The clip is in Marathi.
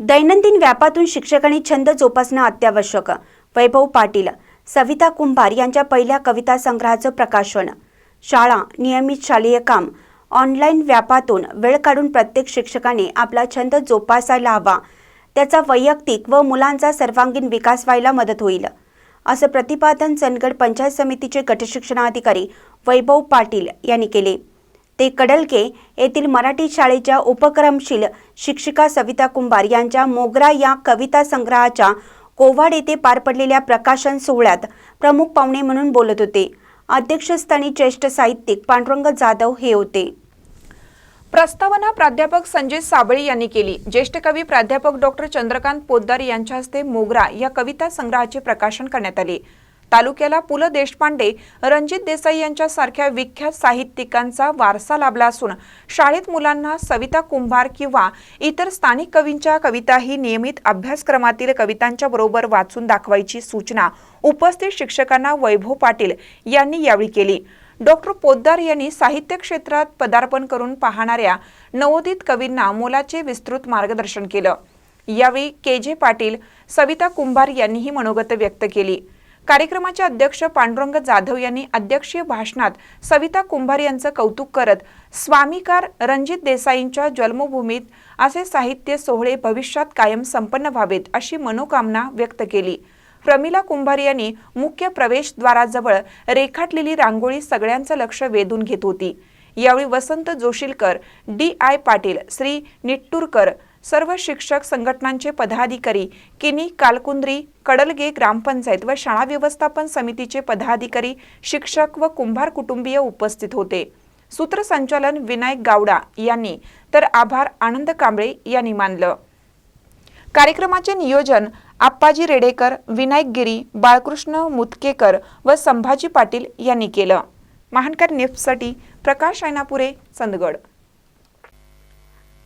दैनंदिन व्यापातून शिक्षकांनी छंद जोपासणं अत्यावश्यक. वैभव पाटील सविता कुंभार यांच्या पहिल्या कविता संग्रहाचं प्रकाशन. शाळा नियमित शालेय काम ऑनलाईन व्यापातून वेळ काढून प्रत्येक शिक्षकाने आपला छंद जोपासायला हवा. त्याचा वैयक्तिक व मुलांचा सर्वांगीण विकास व्हायला मदत होईल. असं प्रतिपादन चंदगड पंचायत समितीचे गटशिक्षणाधिकारी वैभव पाटील यांनी केले. ते कडलके येथील मराठी शाळेच्या उपक्रमशील शिक्षिका सविता कुंभार यांच्या मोगरा या कविता संग्रहाच्या कोवाड येथे पार पडलेल्या प्रकाशन सोहळ्यात प्रमुख पाहुणे म्हणून बोलत होते. अध्यक्षस्थानी ज्येष्ठ साहित्यिक पांडुरंग जाधव हे होते. प्रस्तावना प्राध्यापक संजय साबळे यांनी केली. ज्येष्ठ कवी प्राध्यापक डॉक्टर चंद्रकांत पोद्दार यांच्या हस्ते मोगरा या कविता संग्रहाचे प्रकाशन करण्यात आले. तालुक्याला पु ल देशपांडे रणजित देसाई यांच्या सारख्या विख्यात साहित्यिकांचा वारसा लाभला असून शाळेत मुलांना सविता कुंभार किंवा इतर स्थानिक कवींच्या कविताही नियमित अभ्यासक्रमातील कवितांच्या बरोबर वाचून दाखवायची सूचना उपस्थित शिक्षकांना वैभव पाटील यांनी यावेळी केली. डॉक्टर पोद्दार यांनी साहित्य क्षेत्रात पदार्पण करून पाहणाऱ्या नवोदित कवींना मोलाचे विस्तृत मार्गदर्शन केलं. यावेळी के जे पाटील सविता कुंभार यांनीही मनोगत व्यक्त केली. कार्यक्रमाचे अध्यक्ष पांडुरंग जाधव यांनी अध्यक्षीय भाषणात सविता कुंभार यांचं कौतुक करत स्वामीकार रणजित देसाईंच्या जन्मभूमीत असे साहित्य सोहळे भविष्यात कायम संपन्न व्हावेत अशी मनोकामना व्यक्त केली. प्रमिला कुंभार यांनी मुख्य प्रवेशद्वाराजवळ रेखाटलेली रांगोळी सगळ्यांचं लक्ष वेधून घेत होती. यावेळी वसंत जोशीलकर डी आय पाटील श्री निट्टूरकर सर्व शिक्षक संघटनांचे पदाधिकारी किनी कालकुंद्री कडलगे ग्रामपंचायत व शाळा व्यवस्थापन समितीचे पदाधिकारी शिक्षक व कुंभार कुटुंबीय उपस्थित होते. सूत्रसंचालन विनायक गावडा यांनी तर आभार आनंद कांबळे यांनी मानलं. कार्यक्रमाचे नियोजन आप्पाजी रेडेकर विनायक गिरी बाळकृष्ण मुतकेकर व संभाजी पाटील यांनी केलं. महानकर नेफ्टसाठी प्रकाश ऐनापुरे चंदगड.